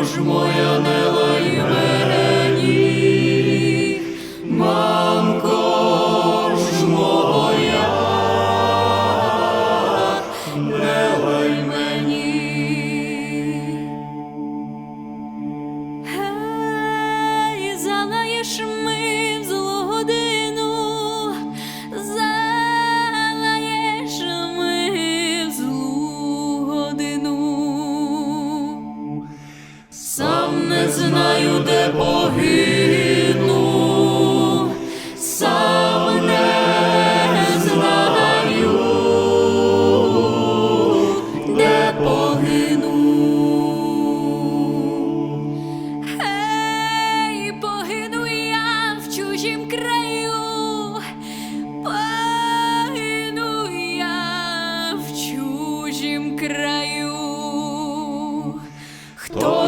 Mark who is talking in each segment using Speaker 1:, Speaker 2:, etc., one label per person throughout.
Speaker 1: Мамко Не знаю, де погину,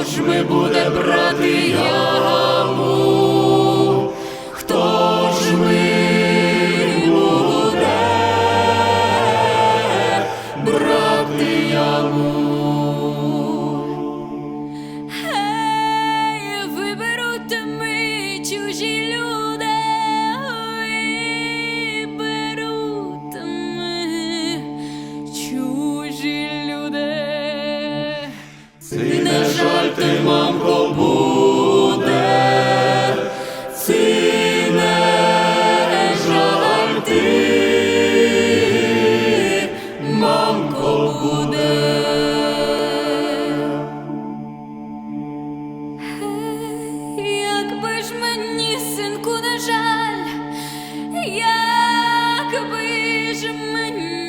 Speaker 1: ж ми буде брати яму? Ти, мамко, буде, ці не жаль ти, мамко,
Speaker 2: ж мені, ж мені.